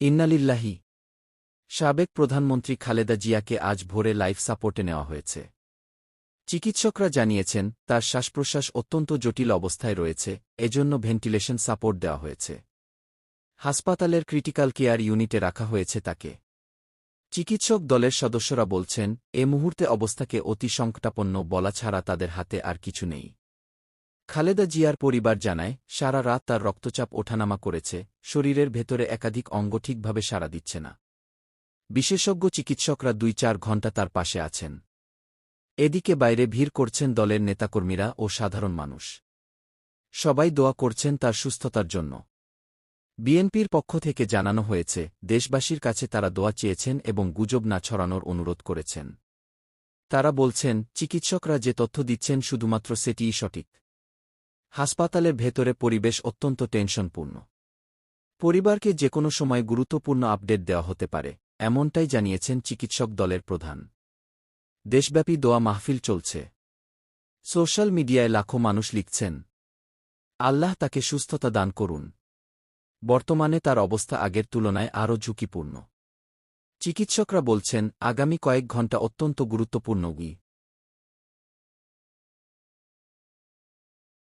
ইন্নালিল্লাহি। সাবেক প্রধানমন্ত্রী খালেদা জিয়াকে আজ ভোরে লাইফ সাপোর্টে নেওয়া হয়েছে। চিকিৎসকরা জানিয়েছেন, তার শ্বাসপ্রশ্বাস অত্যন্ত জটিল অবস্থায় রয়েছে, এজন্য ভেন্টিলেশন সাপোর্ট দেওয়া হয়েছে। হাসপাতালের ক্রিটিক্যাল কেয়ার ইউনিটে রাখা হয়েছে তাকে। চিকিৎসক দলের সদস্যরা বলছেন, এ মুহূর্তে অবস্থাকে অতি সংকটাপন্ন বলা ছাড়া তাদের হাতে আর কিছু নেই। খালেদা জিয়ার পরিবার জানায়, সারা রাত তার রক্তচাপ ওঠানামা করেছে, শরীরের ভেতরে একাধিক অঙ্গ ঠিকভাবে সাড়া দিচ্ছে না। বিশেষজ্ঞ চিকিৎসকরা দুই চার ঘণ্টা তার পাশে আছেন। এদিকে বাইরে ভিড় করছেন দলের নেতাকর্মীরা ও সাধারণ মানুষ। সবাই দোয়া করছেন তার সুস্থতার জন্য। বিএনপির পক্ষ থেকে জানানো হয়েছে, দেশবাসীর কাছে তারা দোয়া চেয়েছেন এবং গুজব না ছড়ানোর অনুরোধ করেছেন। তারা বলছেন, চিকিৎসকরা যে তথ্য দিচ্ছেন শুধুমাত্র সেটিই সঠিক। হাসপাতালের ভেতরে পরিবেশ অত্যন্ত টেনশনপূর্ণ। পরিবারকে যে কোনো সময় গুরুত্বপূর্ণ আপডেট দেওয়া হতে পারে, এমনটাই জানিয়েছেন চিকিৎসক দলের প্রধান। দেশব্যাপী দোয়া মাহফিল চলছে। সোশ্যাল মিডিয়ায় লাখো মানুষ লিখছেন, আল্লাহ তাকে সুস্থতা দান করুন। বর্তমানে তার অবস্থা আগের তুলনায় আরও ঝুঁকিপূর্ণ। চিকিৎসকরা বলছেন, আগামী কয়েক ঘণ্টা অত্যন্ত গুরুত্বপূর্ণ। উই